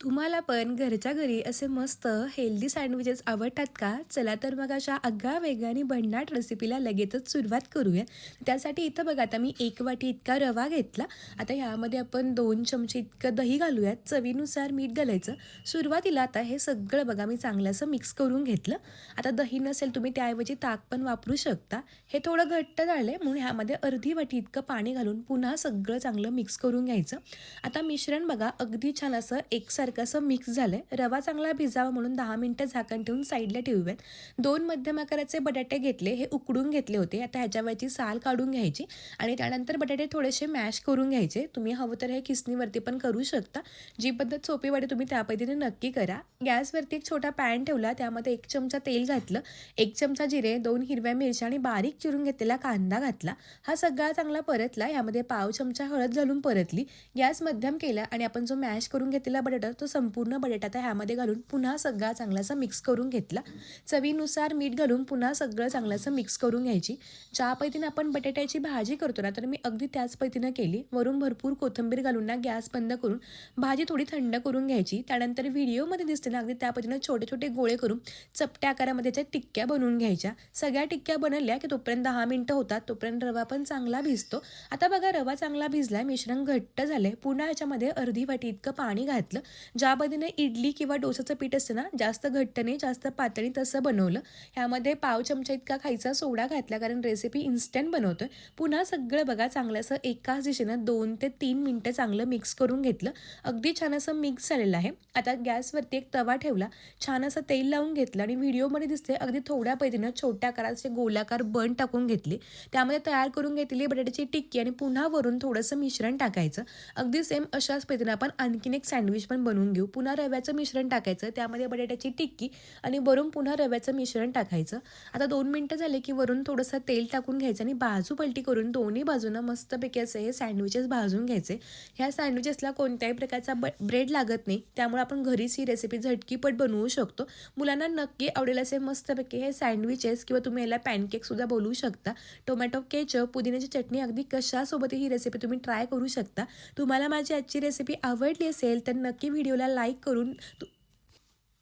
तुम्हाला पण घरच्या घरी असे मस्त हेल्दी सँडविचेस आवडतात का? चला तर मग अशा आगळ्या वेगाने भन्नाट रेसिपीला लगेचच सुरुवात करूया. त्यासाठी इथं बघा आता मी एक वाटी इतका रवा घेतला. आता ह्यामध्ये आपण दोन चमचे इतकं दही घालूयात. चवीनुसार मीठ घालायचं. सुरुवातीला आता हे सगळं बघा मी चांगलं असं मिक्स करून घेतलं. आता दही नसेल तुम्ही त्याऐवजी ताक पण वापरू शकता. हे थोडं घट्ट झालं आहे म्हणून ह्यामध्ये अर्धी वाटी इतकं पाणी घालून पुन्हा सगळं चांगलं मिक्स करून घ्यायचं. आता मिश्रण बघा अगदी छान असं एकसारखं असं मिक्स झालं आहे रवा चांगला भिजावा म्हणून दहा मिनटं झाकण ठेवून साईडला ठेवूयात. दोन मध्यम आकाराचे बटाटे घेतले हे उकडून घेतले होते. आता ह्याच्यावरची साल काढून घ्यायची आणि त्यानंतर बटाटे थोडेसे मॅश करून घ्यायचे. तुम्ही हवं तर हे किसनीवरती पण करू शकता. जी पद्धत सोपी वाटे तुम्ही त्या पद्धतीने नक्की करा. गॅसवरती एक छोटा पॅन ठेवला. त्यामध्ये एक चमचा तेल घातलं. एक चमचा जिरे दोन हिरव्या मिरच्या आणि बारीक चिरून घेतलेला कांदा घातला. हा सगळा चांगला परतला. यामध्ये पाव चमचा हळद घालून परतली. गॅस मध्यम केला आणि आपण जो मॅश करून घेतलेला बटाटा तो संपूर्ण बटाटा ह्यामध्ये घालून पुन्हा सगळा चांगलासा मिक्स करून घेतला. चवीनुसार मीठ घालून पुन्हा सगळं चांगलासं मिक्स करून घ्यायची. ज्या पद्धतीने आपण बटाट्याची भाजी करतो ना तर मी अगदी त्याच पद्धतीनं केली. वरून भरपूर कोथिंबीर घालून ना गॅस बंद करून भाजी थोडी थंड करून घ्यायची. त्यानंतर व्हिडिओमध्ये दिसते ना अगदी त्या पद्धतीनं छोटे छोटे गोळे करून चपट्या आकारामध्ये त्या टिक्क्या बनवून घ्यायच्या. सगळ्या टिक्क्या बनवल्या की तोपर्यंत दहा मिनटं होतात तोपर्यंत रवा पण चांगला भिजतो. आता बघा रवा चांगला भिजला मिश्रण घट्ट झालंय. पुन्हा याच्यामध्ये अर्धी वाटी इतकं पाणी घातलं. ज्या पद्धतीने इडली किंवा डोसाचं पीठ असतं ना जास्त घट्ट नाही जास्त पातळी तसं बनवलं. ह्यामध्ये पाव चमचा इतका खायचा सोडा घातला कारण रेसिपी इन्स्टंट बनवतोय. पुन्हा सगळं बघा चांगलं असं एकाच दिशेनं दोन ते तीन मिनटं चांगलं मिक्स करून घेतलं. अगदी छान असं मिक्स झालेलं आहे. आता गॅसवरती एक तवा ठेवला. छान असं तेल लावून घेतलं आणि व्हिडिओमध्ये दिसते अगदी थोड्या पद्धतीनं छोट्या आकाराचे गोलाकार बन टाकून घेतले. त्यामध्ये तयार करून घेतलेली बटाट्याची टिक्की आणि पुन्हा वरून थोडंसं मिश्रण टाकायचं. अगदी सेम अशाच पद्धतीनं आपण आणखीन एक सँडविच पण बनवून घेऊ. पुन्हा रव्याचं मिश्रण टाकायचं. त्यामध्ये बटाट्याची टिक्की आणि वरून पुन्हा रव्याचं मिश्रण टाकायचं. आता दोन मिनटं झाले की वरून थोडंसं तेल टाकून घ्यायचं आणि बाजू पलटी करून दोन्ही बाजूनं मस्तपैकी असे हे सँडविचेस भाजून घ्यायचे. ह्या सँडविचेसला कोणत्याही प्रकारचा ब ब्रेड लागत नाही. त्यामुळे आपण घरीच ही रेसिपी झटकीपट बनवू शकतो. मुलांना नक्की आवडेल असे मस्तपैकी हे सँडविचेस किंवा तुम्ही याला पॅनकेकसुद्धा बोलवू शकता. टोमॅटो केचप पुदिन्याची चटणी अगदी कशासोबत ही रेसिपी तुम्ही ट्राय करू शकता. तुम्हाला माझी आजची रेसिपी आवडली असेल तर नक्की व्हिडिओला लाईक करून तू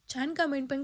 छान कमेंट पण करा